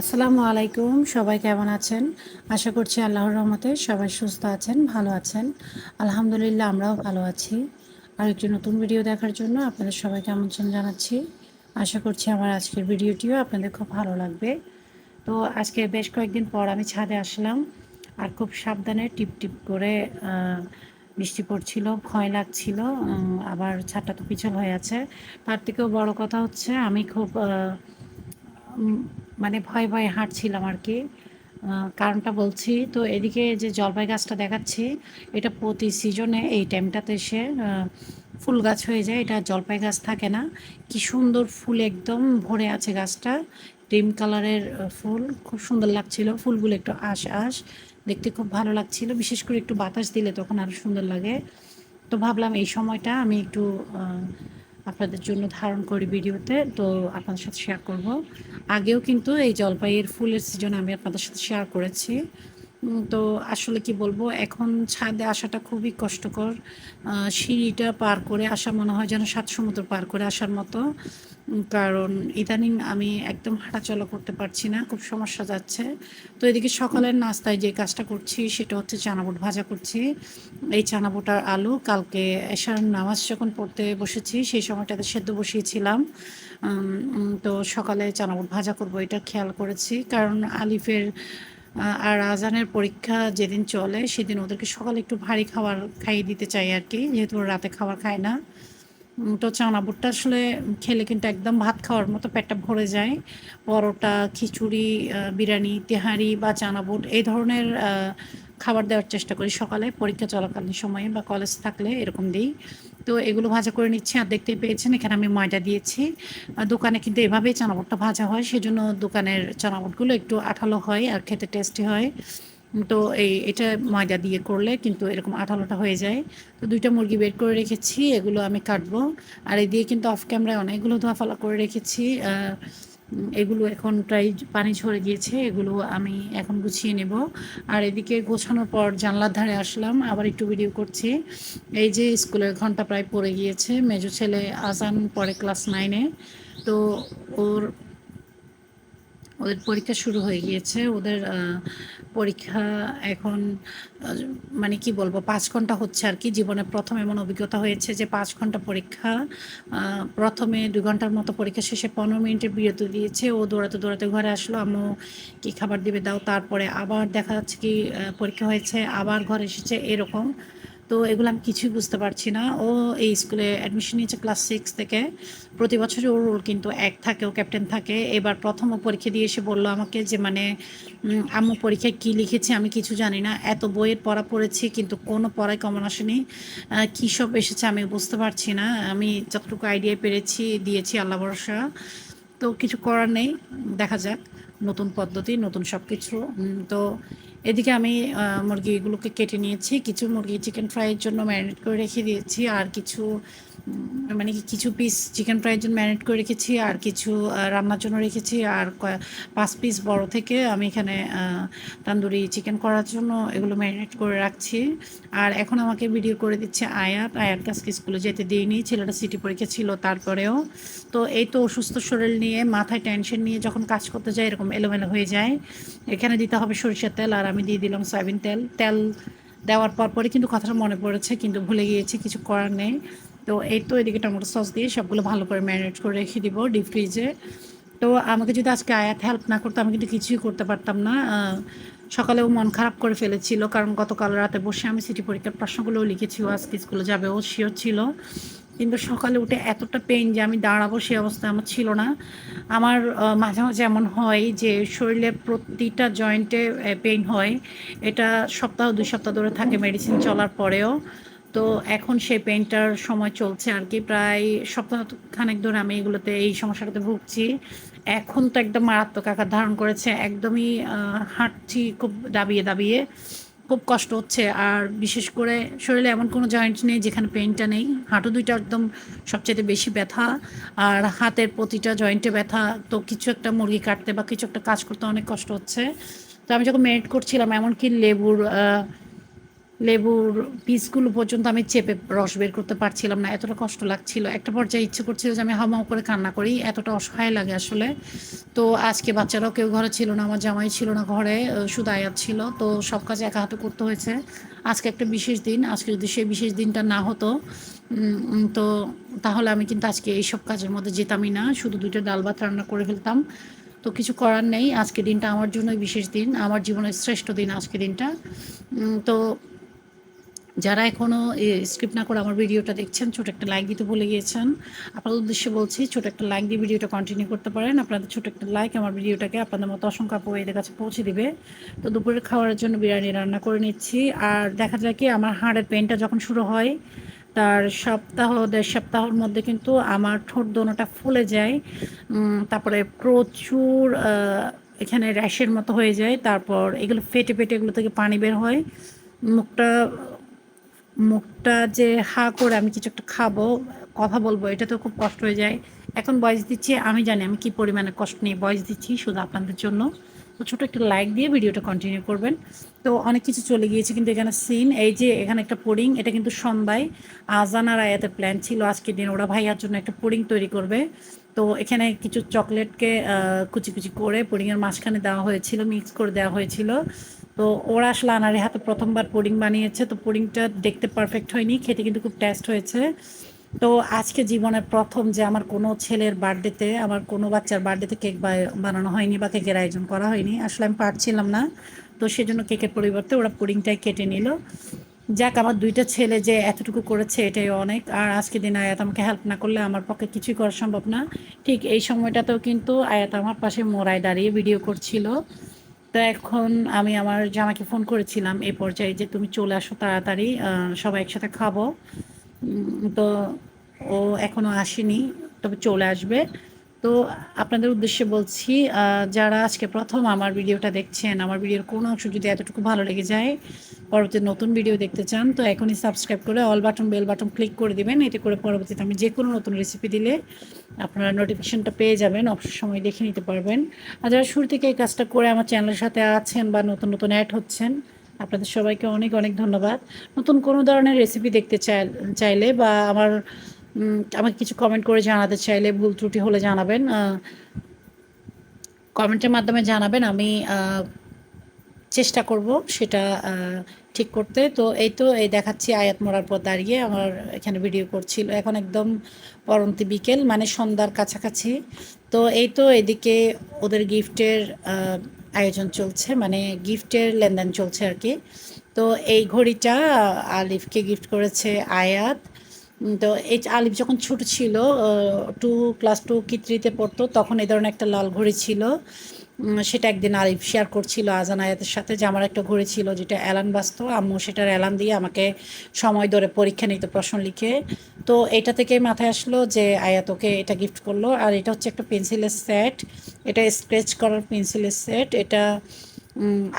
আসসালামু আলাইকুম, সবাই কেমন আছেন? আশা করছি আল্লাহর রহমতে সবাই সুস্থ আছেন, ভালো আছেন। আলহামদুলিল্লাহ আমরাও ভালো আছি। আর একটি নতুন ভিডিও দেখার জন্য আপনাদের সবাইকে আমন্ত্রণ জানাচ্ছি। আশা করছি আমার আজকের ভিডিওটিও আপনাদের খুব ভালো লাগবে। তো আজকে বেশ কয়েকদিন পর আমি ছাদে আসলাম আর খুব সাবধানে টিপ টিপ করে বৃষ্টি পড়ছিল, ভয় লাগছিল আবার ছাদটা তো পিছল হয়ে আছে। তার থেকেও বড় কথা হচ্ছে আমি খুব মানে ভয় ভয়ে হাঁটছিলাম আর কি। কারণটা বলছি, তো এদিকে যে জলপাই গাছটা দেখাচ্ছি, এটা প্রতি সিজনে এই টাইমটাতে এসে ফুল গাছ হয়ে যায়। এটা জলপাই গাছ থাকে না। কি সুন্দর ফুল একদম ভরে আছে গাছটা। ক্রিম কালারের ফুল। খুব সুন্দর লাগছিল। ফুলগুলো একটু আশ আশ। দেখতে খুব ভালো লাগছিল। বিশেষ করে একটু বাতাস দিলে তখন আরও সুন্দর লাগে। তো ভাবলাম এই সময়টা আমি একটু আপনাদের জন্য ধারণ করি ভিডিওতে, তো আপনাদের সাথে শেয়ার করব। আগেও কিন্তু এই জলপাইয়ের ফুলের সিজন আমি আপনাদের সাথে শেয়ার করেছি। তো আসলে কি বলব, এখন ছাদে আসাটা খুবই কষ্টকর। সিঁড়িটা পার করে আসা মনে হয় যেন সাত সমুদ্র পার করে আসার মতো। কারণ ইদানিং আমি একদম হাঁটাচলা করতে পারছি না, খুব সমস্যা যাচ্ছে। তো এদিকে সকালের নাস্তায় যে কাজটা করছি সেটা হচ্ছে চানাবুট ভাজা করছি। এই চানাবুটার আলু, কালকে এশার নামাজ যখন পড়তে বসেছি সেই সময়টাতে সেদ্ধ বসিয়েছিলাম। তো সকালে চানাবুট ভাজা করব এটা খেয়াল করেছি। কারণ আলিফের আর আজানের পরীক্ষা যেদিন চলে সেদিন ওদেরকে সকালে একটু ভারী খাবার খাইয়ে দিতে চাই আর কি, যেহেতু রাতে খাবার খায় না। তো চানা বুটটা আসলে খেলে কিন্তু একদম ভাত খাওয়ার মতো পেটটা ভরে যায়। পরোটা, খিচুড়ি বিরিয়ানি, তেহারি বা চানা বুট এই ধরনের খাবার দেওয়ার চেষ্টা করি সকালে। পরীক্ষা চলাকালীন সময়ে বা কলেজ থাকলে এরকম দিই। তো এগুলো ভাজা করে নিচ্ছি আর দেখতেই পেয়েছেন এখানে আমি ময়দা দিয়েছি। দোকানে কিন্তু এভাবেই চানাবুটটা ভাজা হয়, সেজন্য দোকানের চানাবুটগুলো একটু আঠালো হয় আর খেতে টেস্টি হয়। তো এই, এটা ময়দা দিয়ে করলে কিন্তু এরকম আঠালোটা হয়ে যায়। তো দুইটা মুরগি বের করে রেখেছি, এগুলো আমি কাটবো। আর এই দিয়ে কিন্তু অফ ক্যামেরায় অনেকগুলো ধোয়াফালা করে রেখেছি। এগুলো এখন প্রায় পানি ঝরে গিয়েছে, এগুলো আমি এখন গুছিয়ে নেব। আর এদিকে গোছানোর পর জানলার ধারে আসলাম, আবার একটু ভিডিও করছি। এই যে স্কুলের ঘণ্টা প্রায় পড়ে গিয়েছে, মেজো ছেলে আজান পরে ক্লাস নাইনে তো ওর ওদের পরীক্ষা শুরু হয়ে গিয়েছে। ওদের পরীক্ষা এখন মানে কি বলব, পাঁচ ঘণ্টা হচ্ছে আর কি। জীবনে প্রথম এমন অভিজ্ঞতা হয়েছে যে পাঁচ ঘণ্টা পরীক্ষা প্রথমে দু ঘণ্টার মতো পরীক্ষা শেষে পনেরো মিনিটের বিরতি দিয়েছে। ও দৌড়াতে দৌড়াতে ঘরে আসলো, আম্মু, কি খাবার দিবে? দাও। তারপরে আবার দেখা যাচ্ছে কি পরীক্ষা হয়েছে, আবার ঘরে এসেছে, এরকম। তো এগুলো আমি কিছুই বুঝতে পারছি না। ও এই স্কুলে অ্যাডমিশন নিয়েছে ক্লাস সিক্স থেকে। প্রতি বছরই ওর রোল কিন্তু এক থাকে, ও ক্যাপ্টেন থাকে। এবার প্রথম ও পরীক্ষা দিয়ে এসে বলল আমাকে যে মানে আম্মু পরীক্ষায় কী লিখেছি আমি কিছু জানি না। এত বইয়ের পড়া পড়েছি, কিন্তু কোনো পড়ায় কমন আসেনি। কী সব এসেছে আমি বুঝতে পারছি না। আমি যতটুকু আইডিয়া পেরেছি, দিয়েছি আল্লাহ ভরসা। তো কিছু করার নেই, দেখা যাক। নতুন পদ্ধতি, নতুন সব কিছু তো এদিকে আমি মুরগিগুলোকে কেটে নিয়েছি। কিছু মুরগি চিকেন ফ্রাইয়ের জন্য ম্যারিনেট করে রেখে দিয়েছি। আর কিছু মানে কিছু পিস চিকেন ফ্রাইয়ের জন্য ম্যারিনেট করে রেখেছি, আর কিছু রান্নার জন্য রেখেছি, আর পাঁচ পিস বড় থেকে আমি এখানে তান্দুরি চিকেন করার জন্য এগুলো ম্যারিনেট করে রাখছি। আর এখন আমাকে ভিডিও করে দিচ্ছে আয়াত আয়াত কাছকে স্কুলে যেতে দিইনি ছেলেটা সিটি পরীক্ষা ছিল তারপরেও। তো এই তো অসুস্থ শরীর নিয়ে, মাথায় টেনশন নিয়ে যখন কাজ করতে যায় এরকম এলোমেলো হয়ে যায়। এখানে দিতে হবে সরিষার তেল, আর আমি দিয়ে দিলাম সয়াবিন তেল। তেল দেওয়ার পর পরে কিন্তু কথাটা মনে পড়েছে, কিন্তু ভুলে গিয়েছি, কিছু করার নেই। তো এই তো এদিকে টমেটো সস দিয়ে সবগুলো ভালো করে ম্যারিনেট করে রেখে দিব ডিপ ফ্রিজে। তো আমাকে যদি আজকে আয়াত হেল্প না করতো, আমি কিন্তু কিছুই করতে পারতাম না। সকালেও মন খারাপ করে ফেলেছিল, কারণ গতকাল রাতে বসে আমি সিটি পরীক্ষার প্রশ্নগুলোও লিখেছি, ও আজকে স্কুলে যাবে, ও শিওর ছিল। কিন্তু সকালে উঠে এতটা পেন যে আমি দাঁড়াবো সে অবস্থা আমার ছিল না। আমার মাঝে মাঝে এমন হয় যে শরীরে প্রতিটা জয়েন্টে পেইন হয়। এটা সপ্তাহ, দুই সপ্তাহ ধরে থাকে মেডিসিন চলার পরেও। তো এখন সেই পেইনটার সময় চলছে আর কি। প্রায় সপ্তাহ খানেক ধরে আমি এগুলোতে, এই সমস্যাটাতে ভুগছি। এখন তো একদম মারাত্মক আকার ধারণ করেছে। একদমই হাঁটছি খুব দাবিয়ে দাবিয়ে। খুব কষ্ট হচ্ছে। আর বিশেষ করে শরীরে এমন কোনো জয়েন্ট নেই যেখানে পেনটা নেই। হাঁটু দুইটা একদম সবচেয়ে বেশি ব্যথা। আর হাতের প্রতিটা জয়েন্টে ব্যথা। তো কিছু একটা মুরগি কাটতে বা কিছু একটা কাজ করতে অনেক কষ্ট হচ্ছে। তো আমি যখন মেরিট করছিলাম, এমনকি লেবুর লেবুর পিসগুলো পর্যন্ত আমি চেপে রস বের করতে পারছিলাম না। এতটা কষ্ট লাগছিল। একটা পর্যায়ে ইচ্ছে করছিল যে আমি হামাও করে কান্না করি। এতটা অসহায় লাগে আসলে। তো আজকে বাচ্চারাও কেউ ঘরে ছিল না, আমার জামাই ছিল না ঘরে শুধু আয়াত ছিল। তো সব কাজ একা হাতে করতে হয়েছে। আজকে একটা বিশেষ দিন। আজকে যদি সেই বিশেষ দিনটা না হতো তো তাহলে আমি কিন্তু আজকে এইসব কাজের মধ্যে যেতামই না। শুধু দুইটা ডাল ভাত রান্না করে ফেলতাম। তো কিছু করার নেই। আজকে দিনটা আমার জন্যই বিশেষ দিন। আমার জীবনের শ্রেষ্ঠ দিন আজকে দিনটা। তো যারা এখনও স্ক্রিপ্ট না করে আমার ভিডিওটা দেখছেন, ছোট একটা লাইক দিতে ভুলে গিয়েছেন, আপনাদের উদ্দেশ্যে বলছি ছোট একটা লাইক দিয়ে ভিডিওটা কন্টিনিউ করতে পারেন। আপনাদের ছোট একটা লাইক আমার ভিডিওটাকে আপনাদের মতো অসংখ্য এদের কাছে পৌঁছে দিবে। তো দুপুরের খাওয়ার জন্য বিরিয়ানি রান্না করে নিচ্ছি। আর দেখা যায় কি, আমার হাড়ের পেনটা যখন শুরু হয়, তার সপ্তাহ, দেড় সপ্তাহের মধ্যে কিন্তু আমার ঠোঁট দোনোটা ফুলে যায়। তারপরে প্রচুর এখানে র্যাশের মতো হয়ে যায়। তারপর এগুলো ফেটে ফেটে এগুলো থেকে পানি বের হয়। মুখটা মুখটা যে হা করে আমি কিছু একটা খাব, কথা বলব, এটা তো খুব কষ্ট হয়ে যায়। এখন বয়স দিচ্ছি, আমি জানি আমি কি পরিমাণে কষ্ট নিয়ে বয়স দিচ্ছি শুধু আপনাদের জন্য। তো ছোটো একটা লাইক দিয়ে ভিডিওটা কন্টিনিউ করবেন। তো অনেক কিছু চলে গিয়েছে, কিন্তু এখানে সিন এই যে এখানে একটা পুডিং এটা কিন্তু সন্ধ্যায় আজান আর আয়াতের প্ল্যান ছিল আজকের দিন। ওরা ভাইয়ার জন্য একটা পুডিং তৈরি করবে। তো এখানে কিছু চকলেটকে কুচি কুচি করে পুডিংয়ের মাঝখানে দেওয়া হয়েছিল মিক্স করে দেওয়া হয়েছিল। তো ওরা আসলে আনারে হাতে প্রথমবার পুডিং বানিয়েছে, তো পুডিংটা দেখতে পারফেক্ট হয়নি, খেতে কিন্তু খুব টেস্ট হয়েছে। তো আজকে জীবনের প্রথম যে আমার কোনো ছেলের বার্থডেতে, আমার কোনো বাচ্চার বার্থডেতে কেক বানানো হয়নি বা কেকের আয়োজন করা হয়নি। আসলে আমি পারছিলাম না। তো সেজন্য কেকের পরিবর্তে ওরা পুডিংটাই কেটে নিল। যাক, আমার দুইটা ছেলে যে এতটুকু করেছে এটাই অনেক। আর আজকে দিন আয়াত আমাকে হেল্প না করলে আমার পক্ষে কিছুই করা সম্ভব না। ঠিক এই সময়টাতেও কিন্তু আয়াত আমার পাশে মোড়ায় দাঁড়িয়ে ভিডিও করছিল। তো এখন আমি আমার জামাকে ফোন করেছিলাম এ পর্যায়ে যে, তুমি চলে আসো তাড়াতাড়ি সবাই একসাথে খাব। তো ও এখনও আসেনি, তবে চলে আসবে। তো আপনাদের উদ্দেশ্যে বলছি যারা আজকে প্রথম আমার ভিডিওটা দেখছেন, আমার ভিডিওর কোনো অংশ যদি এতটুকু ভালো লেগে যায়, পরবর্তী নতুন ভিডিও দেখতে চান, তো এখনই সাবস্ক্রাইব করে all button, bell button click করে দিবেন। এতে করে পরবর্তীতে আমি যে কোনো নতুন রেসিপি দিলে আপনারা নোটিফিকেশনটা পেয়ে যাবেন, অবসর সময় দেখে নিতে পারবেন। আর যারা শুরু থেকে এই কাজটা করে আমার চ্যানেলের সাথে আছেন বা নতুন নতুন অ্যাড হচ্ছেন আপনাদের সবাইকে অনেক অনেক ধন্যবাদ। নতুন কোনো ধরনের রেসিপি দেখতে চাই চাইলে বা আমার আমাকে কিছু কমেন্ট করে জানাতে চাইলে ভুল ত্রুটি হলে জানাবেন। কমেন্টের মাধ্যমে জানাবেন, আমি চেষ্টা করব সেটা ঠিক করতে। তো এই তো, এই দেখাচ্ছি আয়াত মরার পর দাঁড়িয়ে আমার এখানে ভিডিও করছিল। এখন একদম পরন্তি বিকেল মানে সন্ধ্যার কাছাকাছি। তো এই তো, এদিকে ওদের গিফটের আয়োজন চলছে মানে গিফটের লেনদেন চলছে আর কি। তো এই ঘড়িটা আলিফকে গিফট করেছে আয়াত। তো এই আলিফ যখন ছোট ছিল টু ক্লাস টু কি থ্রিতে পড়তো, তখন এই ধরনের একটা লাল ঘড়ি ছিল। সেটা একদিন আলিফ শেয়ার করছিল আজান আয়াতের সাথে যে আমার একটা ঘড়ি ছিল, যেটা অ্যালান বাস্ত আম্মু সেটার অ্যালান দিয়ে আমাকে সময় ধরে পরীক্ষা নিতে প্রশ্ন লিখে। তো এটা থেকে মাথায় আসলো যে আয়াত ওকে এটা গিফট করল। আর এটা হচ্ছে একটা পেন্সিলের সেট এটা স্ক্রেচ করার পেন্সিলের সেট এটা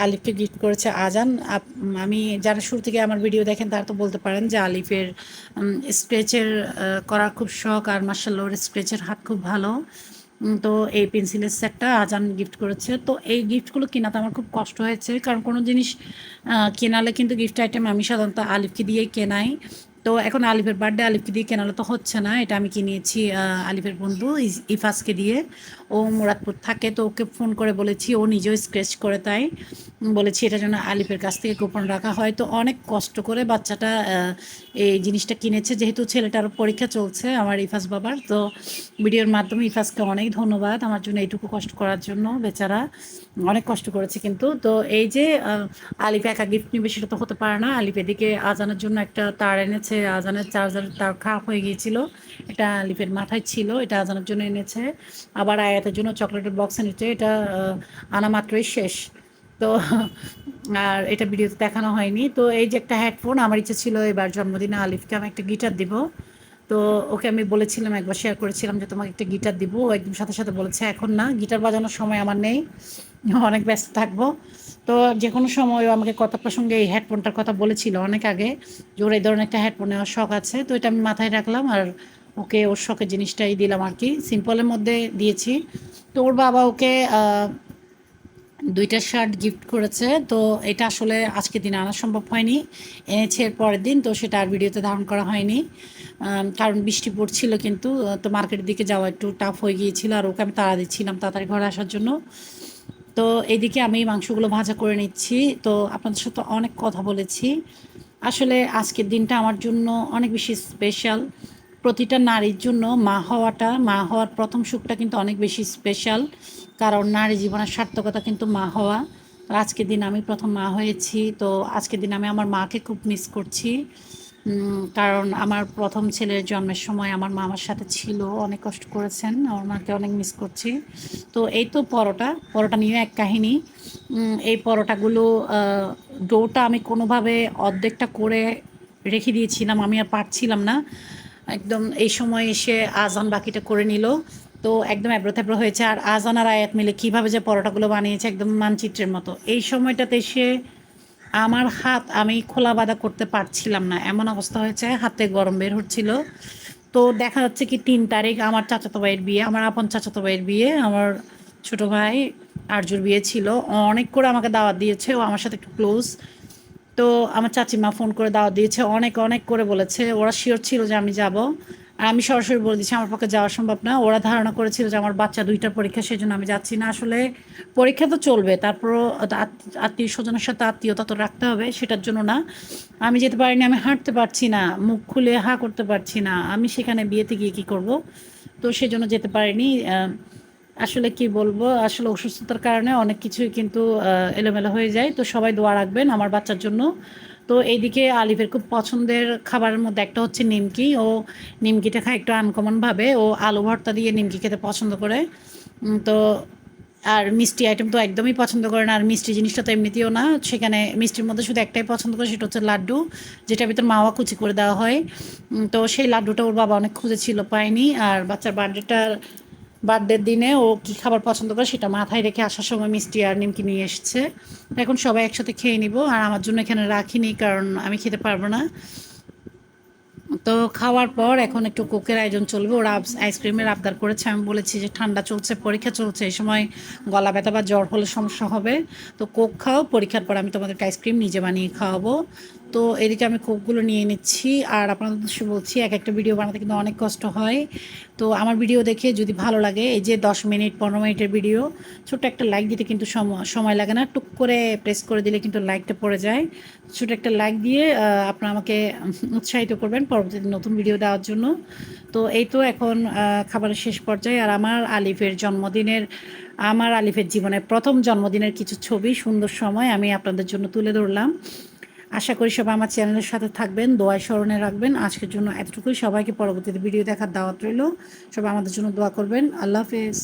আলিফকে গিফট করেছে আজান। আমি যারা শুরু থেকে আমার ভিডিও দেখেন তারা তো বলতে পারেন যে আলিফের স্ক্রেচের করার খুব শখ। আর মার্শাল ওর স্কেচের হাত খুব ভালো। তো এই পেন্সিলের সেটটা আজান গিফট করেছে। তো এই গিফটগুলো কেনাতে আমার খুব কষ্ট হয়েছে, কারণ কোনো জিনিস কেনালে কিন্তু গিফট আইটেম আমি সাধারণত আলিফকে দিয়েই কেনাই। তো এখন আলিফের বার্থডে আলিফকে দিয়ে কেনালে তো হচ্ছে না, এটা আমি কিনিয়েছি আলিফের বন্ধু ইফাসকে দিয়ে। ও মুরাদপুর থাকে, তো ওকে ফোন করে বলেছি, ও নিজেও স্কেচ করে তাই। বলেছি, এটা যেন আলিফের কাছ থেকে গোপন রাখা হয়। তো অনেক কষ্ট করে বাচ্চাটা এই জিনিসটা কিনেছে। যেহেতু ছেলেটার পরীক্ষা চলছে আমার ইফাস বাবার, তো ভিডিওর মাধ্যমে ইফাসকে অনেক ধন্যবাদ আমার জন্য এইটুকু কষ্ট করার জন্য, বেচারা অনেক কষ্ট করেছে কিন্তু। তো এই যে আলিফ একা গিফট নিবে সেটা তো হতে পারে না। আলিফ এদিকে আজানের জন্য একটা তার এনেছে, আজানের চার্জার তার খারাপ হয়ে গিয়েছিল। এটা আলিফের মাথায় ছিল, এটা আজানের জন্য এনেছে। আবার আয়াতের জন্য চকলেটের বক্স এনেছে এটা আনা মাত্রই শেষ। তো, আর এটা ভিডিওতে দেখানো হয়নি। তো এই যে একটা হেডফোন আমার ইচ্ছে ছিল এবার জন্মদিনে আলিফকে আমি একটা গিটার দিব। তো ওকে আমি বলেছিলাম, একবার শেয়ার করেছিলাম যে তোমাকে একটা গিটার দিব। একদম সাথে সাথে বলেছে, এখন না গিটার বাজানোর সময় আমার নেই। অনেক ব্যস্ত থাকব। তো যে কোনো সময় আমাকে কথা প্রসঙ্গে এই হেডফোনটার কথা বলেছিল অনেক আগে, যে ওর এই ধরনের একটা হেডফোন নেওয়ার শখ আছে। তো এটা আমি মাথায় রাখলাম আর ওকে ওর শখের জিনিসটাই দিলাম আর কি। সিম্পলের মধ্যে দিয়েছি। তো ওর বাবা ওকে দুইটা শার্ট গিফট করেছে। তো এটা আসলে আজকে দিন আনা সম্ভব হয়নি। এনেছে এর পরের দিন, তো সেটা আর ভিডিওতে ধারণ করা হয়নি। কারণ বৃষ্টি পড়ছিল কিন্তু তো মার্কেটের দিকে যাওয়া একটু টাফ হয়ে গিয়েছিল আর ওকে আমি তাড়া দিচ্ছিলাম তাড়াতাড়ি ঘরে আসার জন্য। তো এইদিকে আমি মাংসগুলো ভাজা করে নিচ্ছি। তো আপনাদের সাথে অনেক কথা বলেছি। আসলে আজকের দিনটা আমার জন্য অনেক বেশি স্পেশাল প্রতিটা নারীর জন্য মা হওয়াটা, মা হওয়ার প্রথম সুখটা কিন্তু অনেক বেশি স্পেশাল কারণ নারী জীবনের সার্থকতা কিন্তু মা হওয়া। তো আজকের দিন আমি প্রথম মা হয়েছি, তো আজকের দিন আমি আমার মাকে খুব মিস করছি। কারণ আমার প্রথম ছেলের জন্মের সময় আমার মা আমার সাথে ছিল, অনেক কষ্ট করেছেন, আমার মাকে অনেক মিস করছি। তো এই তো পরোটা পরোটা নিয়ে এক কাহিনী। এই পরোটাগুলো ডোটা আমি কোনোভাবে অর্ধেকটা করে রেখে দিয়েছিলাম, আমি আর পারছিলাম না। একদম এই সময় এসে আজান বাকিটা করে নিল। তো একদম এবড়ো থেবড়ো হয়েছে। আর আজান আর আয়াত মিলে কীভাবে যে পরোটাগুলো বানিয়েছে একদম মানচিত্রের মতো। এই সময়টাতে এসে আমার হাত আমি খোলা বাঁধা করতে পারছিলাম না। এমন অবস্থা হয়েছে, হাতে গরম বের হচ্ছিল। তো দেখা যাচ্ছে কি তিন তারিখ আমার চাচাতো ভাইয়ের বিয়ে, আমার আপন চাচাতো ভাইয়ের বিয়ে, আমার ছোট ভাই আরজুর বিয়ে ছিল। অনেক করে আমাকে দাওয়াত দিয়েছে। ও আমার সাথে একটু ক্লোজ তো আমার চাচিমা ফোন করে দাওয়া দিয়েছে, অনেক অনেক করে বলেছে। ওরা শিওর ছিল যে আমি যাব। আর আমি সরাসরি বলে দিচ্ছি আমার পক্ষে যাওয়া সম্ভব না। ওরা ধারণা করেছিল যে আমার বাচ্চা দুইটার পরীক্ষা সেই জন্য আমি যাচ্ছি না। আসলে পরীক্ষা তো চলবে, তারপরও আত্মীয় স্বজনের সাথে আত্মীয়তা তো রাখতে হবে, সেটার জন্য না। আমি যেতে পারিনি, আমি হাঁটতে পারছি না, মুখ খুলে হা করতে পারছি না। আমি সেখানে বিয়েতে গিয়ে কী করব? তো সেই জন্য যেতে পারিনি। আসলে কি বলব? আসলে অসুস্থতার কারণে অনেক কিছুই কিন্তু এলোমেলো হয়ে যায়। তো সবাই দোয়া রাখবেন আমার বাচ্চার জন্য। তো এইদিকে আলিফের খুব পছন্দের খাবারের মধ্যে একটা হচ্ছে নিমকি। ও নিমকিটা খায় একটু আনকমনভাবে ও আলু ভর্তা দিয়ে নিমকি খেতে পছন্দ করে। তো আর মিষ্টি আইটেম তো একদমই পছন্দ করে না। আর মিষ্টি জিনিসটা তো এমনিতেও না। সেখানে মিষ্টির মধ্যে শুধু একটাই পছন্দ করে, সেটা হচ্ছে লাড্ডু। যেটা ভিতর মাওয়া কুচি করে দেওয়া হয়। তো সেই লাড্ডুটা ওর বাবা অনেক খুঁজেছিল পায়নি। আর বাচ্চার বার্থডেটার বার্থডের দিনে ও কী খাবার পছন্দ করে সেটা মাথায় রেখে আসার সময় মিষ্টি আর নিমকি নিয়ে এসেছে। এখন সবাই একসাথে খেয়ে নিব আর আমার জন্য এখানে রাখিনি কারণ আমি খেতে পারব না। তো খাওয়ার পর এখন একটু কোকের আয়োজন চলবে। ওরা আইসক্রিমের আবদার করেছে। আমি বলেছি যে ঠান্ডা চলছে, পরীক্ষা চলছে, এই সময় গলা ব্যথা বা জ্বর হলে সমস্যা হবে। তো কোক খাও, পরীক্ষার পর আমি তোমাদেরকে আইসক্রিম নিজে বানিয়ে খাওয়াবো। তো এদিকে আমি কোকগুলো নিয়ে নিচ্ছি আর আপনাদের বলছি, এক একটা ভিডিও বানাতে কিন্তু অনেক কষ্ট হয়। তো আমার ভিডিও দেখে যদি ভালো লাগে, এই যে দশ মিনিট, পনেরো মিনিটের ভিডিও, ছোট্ট একটা লাইক দিতে কিন্তু সময় লাগে না। টুক করে প্রেস করে দিলে কিন্তু লাইকটা পড়ে যায়। ছোট একটা লাইক দিয়ে আপনারা আমাকে উৎসাহিত করবেন পরবর্তীতে নতুন ভিডিও দেওয়ার জন্য। তো এই তো এখন খাবারের শেষ পর্যায়ে আর আমার আলিফের জন্মদিনের, আমার আলিফের জীবনের প্রথম জন্মদিনের কিছু ছবি সুন্দর সময় আমি আপনাদের জন্য তুলে ধরলাম। আশা করি সবাই আমার চ্যানেলের সাথে থাকবেন দোয়া স্মরণে রাখবেন। আজকের জন্য এতটুকুই। সবাইকে পরবর্তীতে ভিডিও দেখার দাওয়াত রইল। সবাই আমাদের জন্য দোয়া করবেন। আল্লাহ হাফেজ।